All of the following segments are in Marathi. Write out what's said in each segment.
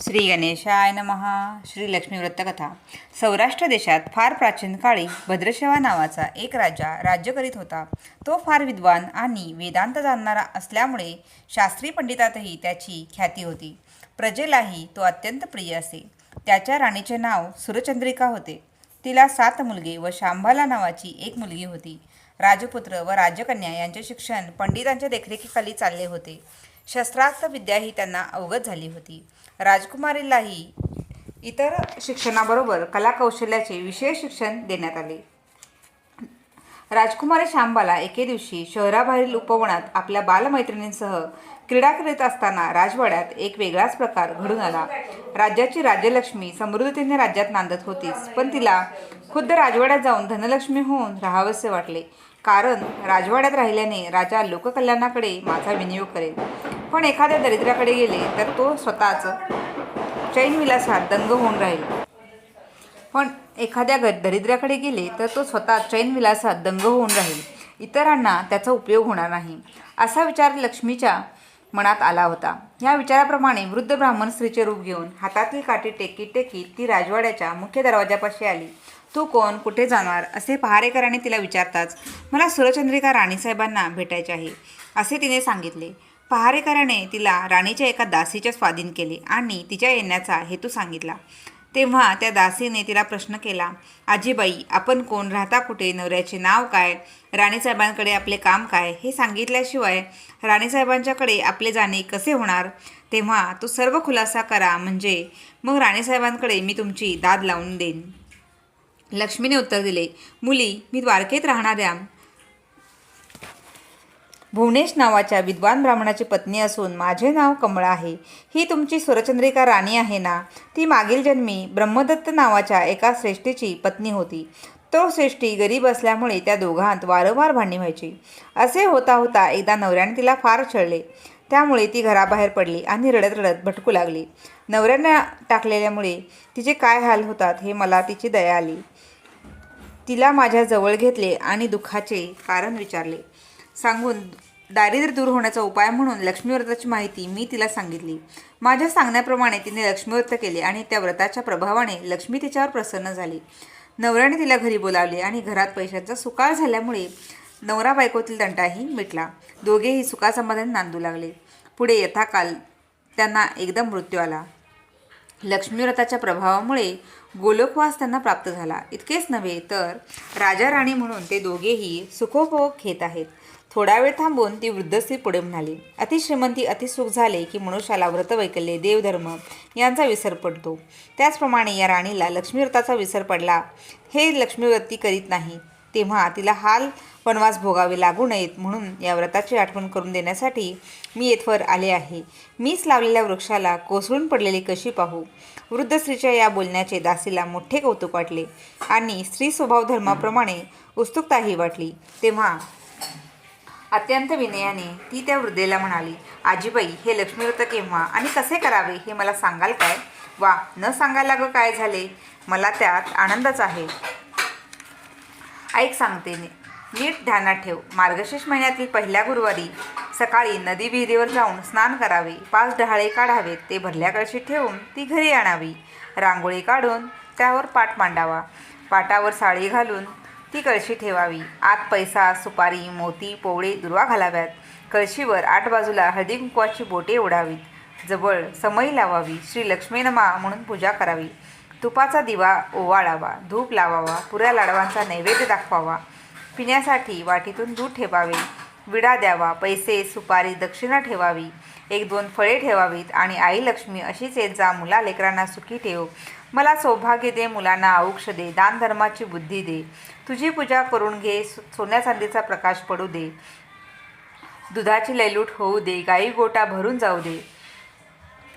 श्री गणेशाय नमहा श्री लक्ष्मी व्रतकथा सौराष्ट्र देशात फार प्राचीन काळी भद्रशेवा नावाचा एक राजा राज्य करीत होता. तो फार विद्वान आणि वेदांत जाणणारा असल्यामुळे शास्त्री पंडितातही त्याची ख्याती होती. प्रजेलाही तो अत्यंत प्रिय असे. त्याच्या राणीचे नाव सुरचंद्रिका होते. तिला सात मुलगे व शांभाला नावाची एक मुलगी होती. राजपुत्र व राजकन्या यांचे शिक्षण पंडितांच्या देखरेखीखाली चालले होते. शस्त्रास्त्र विद्याही त्यांना अवगत झाली होती. राजकुमारीलाही इतर शिक्षणाबरोबर कलाकौशल्याचे विशेष शिक्षण देण्यात आले. राजकुमारी शांबाला एके दिवशी शहराबाहेरील उपवनात आपल्या बालमैत्रिणींसह क्रीडा करीत असताना राजवाड्यात एक वेगळाच प्रकार घडून आला. राज्याची राज्यलक्ष्मी समृद्धीने राज्यात नांदत होतीच पण तिला खुद्द राजवाड्यात जाऊन धनलक्ष्मी होऊन राहावेसे वाटले. कारण राजवाड्यात राहिल्याने राजा लोककल्याणाकडे माझा विनियोग करेल. पण एखाद्या दरिद्राकडे गेले तर तो स्वतःच चैनविलासात दंग होऊन राहील. पण एखाद्या ग दरिद्राकडे गेले तर तो स्वतः चैनविलासात दंग होऊन राहील. इतरांना त्याचा उपयोग होणार नाही असा विचार लक्ष्मीच्या मनात आला होता. या विचाराप्रमाणे वृद्ध ब्राह्मण स्त्रीचे रूप घेऊन हातातील काठी टेकी टेकी ती राजवाड्याच्या मुख्य दरवाजापाशी आली. तू कोण? कुठे जाणार? असे पहारेकरांनी तिला विचारताच मला सुरचंद्रिका राणीसाहेबांना भेटायचे आहे असे तिने सांगितले. पहारेकराने तिला राणीच्या एका दासीच्या स्वाधीन केले आणि तिच्या येण्याचा हेतू सांगितला. तेव्हा त्या दासीने तिला प्रश्न केला आजीबाई आपण कोण? राहता कुठे? नवऱ्याचे नाव काय? राणीसाहेबांकडे आपले काम काय? हे सांगितल्याशिवाय राणीसाहेबांच्याकडे आपले जाणे कसे होणार? तेव्हा तो सर्व खुलासा करा म्हणजे मग राणीसाहेबांकडे मी तुमची दाद लावून देईन. लक्ष्मीने उत्तर दिले मुली मी द्वारकेत राहणाऱ्या भुवनेश नावाच्या विद्वान ब्राह्मणाची पत्नी असून माझे नाव कमळा आहे. ही तुमची सुरचंद्रिका राणी आहे ना? ती मागील जन्मी ब्रह्मदत्त नावाच्या एका श्रेष्ठीची पत्नी होती. तो श्रेष्ठी गरीब असल्यामुळे त्या दोघांत वारंवार भांडणी व्हायची. असे होता होता एकदा नवऱ्याने तिला फार छळले. त्यामुळे ती घराबाहेर पडली आणि रडत रडत भटकू लागली. नवऱ्याने टाकलेल्यामुळे तिचे काय हाल होतात हे मला तिची दया आली. तिला माझ्या जवळ घेतले आणि दुःखाचे कारण विचारले. सांगून दारिद्र्य दूर होण्याचा उपाय म्हणून लक्ष्मीव्रताची माहिती मी तिला सांगितली. माझ्या सांगण्याप्रमाणे तिने लक्ष्मीव्रत केले आणि त्या व्रताच्या प्रभावाने लक्ष्मी तिच्यावर प्रसन्न झाली. नवऱ्याने तिला घरी बोलावले आणि घरात पैशांचा सुकाळ झाल्यामुळे नवरा बायकोतील दंटाही मिटला. दोघेही सुखासमाधान नांदू लागले. पुढे यथाकाल त्यांना एकदम मृत्यू आला. लक्ष्मीव्रताच्या प्रभावामुळे गोलोकवास त्यांना प्राप्त झाला. इतकेच नव्हे तर राजा राणी म्हणून ते दोघेही सुखोपभोग घेत आहेत. थोडा वेळ थांबून ती वृद्धस्त्री पुढे म्हणाली अतिश्रीमंती अतिसुख झाले की मनुष्याला व्रतवैकल्य देवधर्म यांचा विसर पडतो. त्याचप्रमाणे या राणीला लक्ष्मीव्रताचा विसर पडला हे लक्ष्मीव्रती करीत नाही. तेव्हा तिला हाल वनवास भोगावे लागू नयेत म्हणून या व्रताची आठवण करून देण्यासाठी मी येथवर आले आहे. मीच लावलेल्या वृक्षाला कोसळून पडलेली कशी पाहू? वृद्ध स्त्रीच्या या बोलण्याचे दासीला मोठे कौतुक वाटले आणि स्त्री स्वभाव धर्माप्रमाणे उत्सुकताही वाटली. तेव्हा अत्यंत विनयाने ती त्या वृद्धेला म्हणाली आजीबाई हे लक्ष्मीव्रत केव्हा आणि कसे करावे हे मला सांगाल काय? वा न सांगायला गं काय झाले? मला त्यात आनंदच आहे. ऐक सांगते नीट ध्यानात ठेव. मार्गशीर्ष महिन्यातील पहिल्या गुरुवारी सकाळी नदी विहिरीवर जाऊन स्नान करावे पाच डहाळे काढावेत ते भरल्या कळशीत ठेवून ती घरी आणावी. रांगोळी काढून त्यावर पाट मांडावा. पाटावर साळी घालून ती कळशी ठेवावी. आत पैसा सुपारी मोती पोवळे दुर्वा घालाव्यात. कळशीवर आठ बाजूला हळदी कुंकवाची बोटे ओढावीत. जवळ समई लावावी. श्री लक्ष्मी नमा म्हणून पूजा करावी. तुपाचा दिवा ओवाळावा धूप लावावा पुऱ्या लाडवांचा नैवेद्य दाखवावा. पिण्यासाठी वाटीतून दूध ठेवावे विडा द्यावा पैसे सुपारी दक्षिणा ठेवावी एक दोन फळे ठेवावीत आणि आई लक्ष्मी अशीच येत जा मुला लेकरांना सुखी ठेव. मला सौभाग्य दे मुलांना औक्ष दे दानधर्माची बुद्धी दे. तुझी पूजा करून घे सोन्या चांदीचा प्रकाश पडू दे. दुधाची लैलूट होऊ दे गाई गोटा भरून जाऊ दे.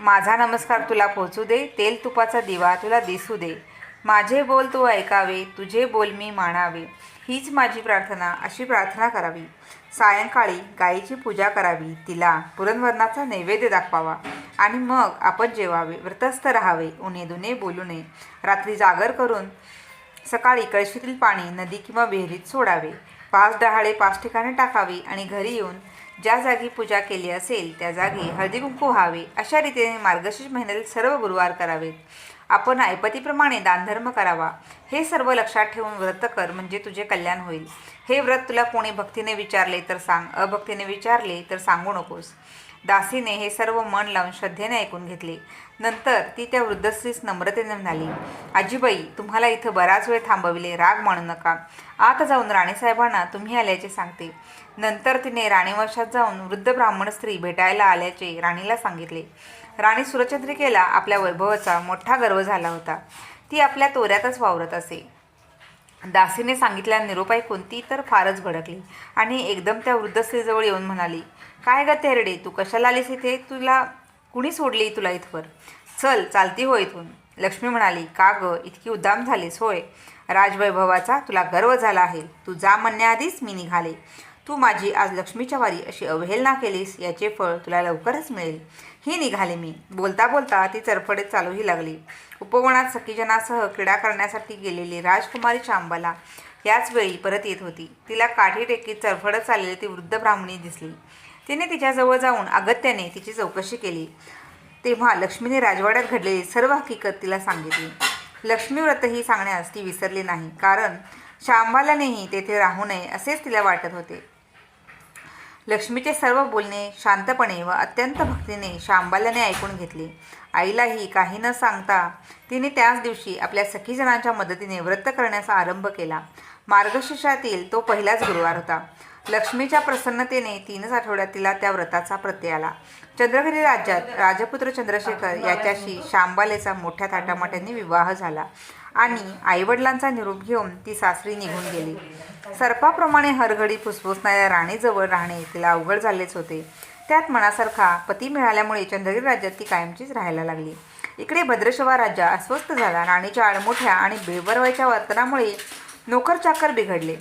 माझा नमस्कार तुला पोचू दे तेल तुपाचा दिवा तुला दिसू दे. माझे बोल तू ऐकावे तुझे बोल मी मानावे. हीच माझी प्रार्थना अशी प्रार्थना करावी. सायंकाळी गायीची पूजा करावी तिला पुरणवरणाचा नैवेद्य दाखवावा. आणि मग आपण जेवावे व्रतस्थ राहावे उन्हे दुने बोलू नये. रात्री जागर करून सकाळी कळशीतील पाणी नदी किंवा विहिरीत सोडावे. पाच डहाळे पाच ठिकाणी टाकावी आणि घरी येऊन ज्या जागी पूजा केली असेल त्या जागी हळदी कुंकू व्हावे अशा रीतीने मार्गशीर्ष महिन्यातील सर्व गुरुवार करावेत. आपण ऐपतीप्रमाणे दानधर्म करावा. हे सर्व लक्षात ठेवून व्रत कर म्हणजे तुझे कल्याण होईल. हे व्रत तुला कोणी भक्तीने विचारले तर सांग अभक्तीने विचारले तर सांगू नकोस. दासीने हे सर्व मन लावून श्रद्धेने ऐकून घेतले. नंतर ती त्या वृद्धस्त्रीस नम्रतेने म्हणाली आजीबाई तुम्हाला इथं बराच वेळ थांबविले राग मानू नका. आत जाऊन राणीसाहेबांना तुम्ही आल्याचे सांगते. नंतर तिने राणीवशात जाऊन वृद्ध ब्राह्मण स्त्री भेटायला आल्याचे राणीला सांगितले. राणी सुरचंद्रिकेला आपल्या वैभवाचा मोठा गर्व झाला होता. ती आपल्या तोऱ्यातच वावरत असे. दासीने सांगितल्या निरोप ऐकून ती तर फारच भडकली आणि एकदम त्या वृद्ध स्त्रीजवळ येऊन म्हणाली काय ग तेरडे तू कशाला आलीस इथे? तुला कुणी सोडली तुला इथवर? चल चालती हो इथून. लक्ष्मी म्हणाली का ग? इतकी उद्दाम झालीस होय. राजवैभवाचा तुला गर्व झाला आहे. तू जा म्हणण्याआधीच मी निघाले. तू माझी आज लक्ष्मीच्या वारी अशी अवहेलना केलीस याचे फळ तुला लवकरच मिळेल. ही निघाले मी. बोलता बोलता ती चरफडे चालूही लागली. उपवनात सखीजनासह क्रीडा करण्यासाठी गेलेली राजकुमारी शांबाला याच वेळी परत येत होती. तिला काठी टेकीत चरफडत चाललेली ती वृद्ध ब्राह्मणी दिसली. तिने तिच्याजवळ जाऊन अगत्याने तिची चौकशी केली. तेव्हा लक्ष्मीने राजवाड्यात घडलेली सर्व हकीकत तिला सांगितली. लक्ष्मी व्रतही सांगण्यास ती विसरली नाही कारण शांबालानेही तेथे राहू नये असेच तिला वाटत होते. लक्ष्मीचे सर्व बोलणे शांतपणे व अत्यंत भक्तीने शांबाल्याने ऐकून घेतले. आईलाही काही न सांगता तिने त्याच दिवशी आपल्या सखीजनांच्या मदतीने व्रत करण्याचा आरंभ केला. मार्गशीर्षातील तो पहिलाच गुरुवार होता. लक्ष्मीच्या प्रसन्नतेने तीनच आठवड्यात तिला त्या व्रताचा प्रत्यय आला. चंद्रगिरी राज्यात राजपुत्र चंद्रशेखर याच्याशी शांबालेचा मोठ्या थाटामाट्याने विवाह झाला आणि आईवडिलांचा निरोप घेऊन ती सासरी निघून गेली. सर्पाप्रमाणे हरघडी फुसफुसणाऱ्या राणीजवळ राहणे तिला अवघड झालेच होते. त्यात मनासारखा पती मिळाल्यामुळे चंद्रगिरी राज्यात ती कायमचीच राहायला लागली. इकडे भद्रशवा राजा अस्वस्थ झाला. राणीच्या आडमोठ्या आणि बेबरवाईच्या वर्तनामुळे नोकर चाकर बिघडले.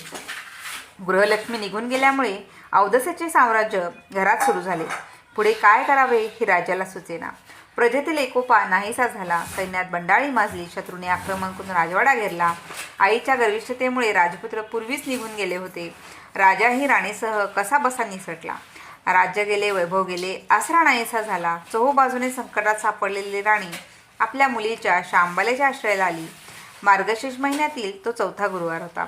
गृहलक्ष्मी निघून गेल्यामुळे अवदसेचे साम्राज्य घरात सुरू झाले. पुढे काय करावे हे राजाला सुचेना. प्रजेतील एकोपा नाहीसा झाला. सैन्यात बंडाळी माजली. शत्रूने आक्रमण करून राजवाडा घेरला. आईच्या गर्विष्ठतेमुळे राजपुत्र पूर्वीच निघून गेले होते. राजाही राणीसह कसा बसा निसटला. राज्य गेले वैभव गेले आसरा नाहीसा झाला. चहूबाजूने संकटात सापडलेली राणी आपल्या मुलीच्या शांबालेच्या आश्रयाला आली. मार्गशीर्ष महिन्यातील तो चौथा गुरुवार होता.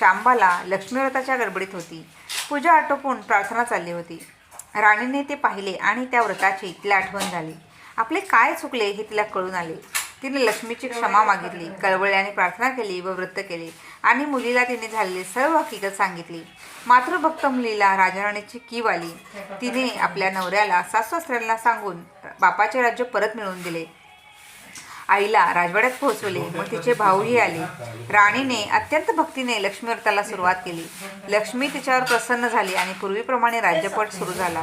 शांबाला लक्ष्मीव्रताच्या गडबडीत होती. पूजा आटोपून प्रार्थना चालली होती. राणीने ते पाहिले आणि त्या व्रताची तिला आठवण झाली. आपले काय चुकले हे तिला कळून आले. तिने लक्ष्मीची क्षमा मागितली कळवळ्याने प्रार्थना केली व व्रत केले आणि मुलीला तिने झालेली सर्व हकीकत सांगितली. मातृभक्त मुलीला राजाराणीची कीव आली. तिने आपल्या नवऱ्याला सासू सांगून बापाचे राज्य परत मिळवून दिले. आईला राजवाड्यात पोहोचवले. मग तिचे भाऊही आले. राणीने अत्यंत भक्तीने लक्ष्मीव्रताला सुरुवात केली. लक्ष्मी तिच्यावर प्रसन्न झाली आणि पूर्वीप्रमाणे राज्यपट सुरू झाला.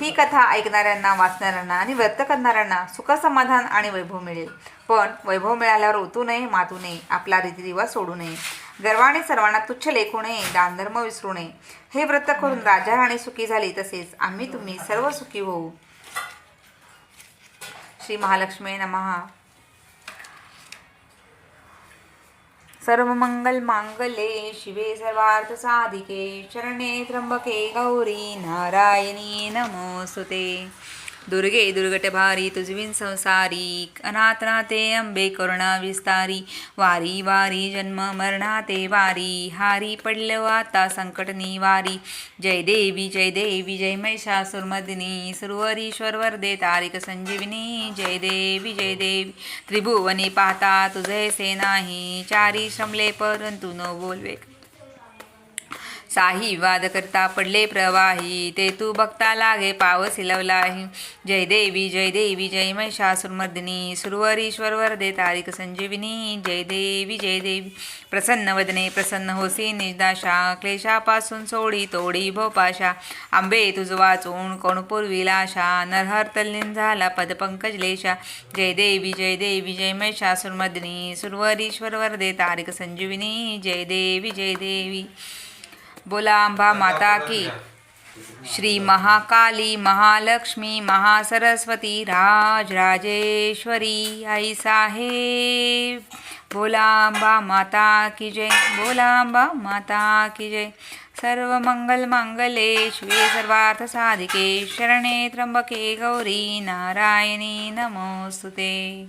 ही कथा ऐकणाऱ्यांना वाचणाऱ्यांना आणि व्रत करणाऱ्यांना सुखसमाधान आणि वैभव मिळेल. पण वैभव मिळाल्यावर ओतू नये मातू नये आपला रीतिरिवाज सोडू नये. गर्वाने सर्वांना तुच्छ लेखू नये दानधर्म विसरू नये. हे व्रत करून राजा राणी सुखी झाली तसेच आम्ही तुम्ही सर्व सुखी होऊ. श्री महालक्ष्मी नमहा सर्वमङ्गलमाङ्गले मांगल्ये शिवे सर्वार्थ साधिके शरणे त्र्यंबके गौरी नारायणी नमोस्तुते दुर्गे दुर्गट भारी तुझविन संसारी अनाथनाते अंबे करुणा विस्तारी वारी वारी जन्म मरणाते वारी हारी पडलं आता संकट निवारी. जय देवी जय देवी जय महिषासुरमर्दिनी सुरवरीश्वर वर्दे तारिक संजीविनी. जय देवी जय देवी त्रिभुवनी पाहता तुझे नाही चारी श्रमले परंतु न बोलवे. साही वाद करता पडले प्रवाही ते तू बघता लागे पावस लवलाही जय देवी जय देवी जय महिषासुरमर्दिनी सुरवरीश्वर वरदे तारिक संजीविनी. जय देवी जय देवी प्रसन्न वदने प्रसन्न होसी निजदाशा क्लेशापासून सोडी तोडी भोपाशा. आंबे तुझ वाचून कोण पूर्वीलाशा नरहर तल्लीन झाला पदपंकजलेशा जय देवी जय देवी जय महिषासुरमर्दिनी सुरवरीश्वर वरदे तारिक संजीविनी. जय देवी जय देवी. बोला अंबा माता की. श्री महाकाली महालक्ष्मी महासरस्वती राज राजेश्वरी आई साहेब. बोला अंबा माता की जय. बोला अंबा माता की जय. सर्वमंगलमांगल्ये शिवे सर्वार्थसाधिके शरणे त्र्यंबके गौरी नारायणी नमोस्तुते.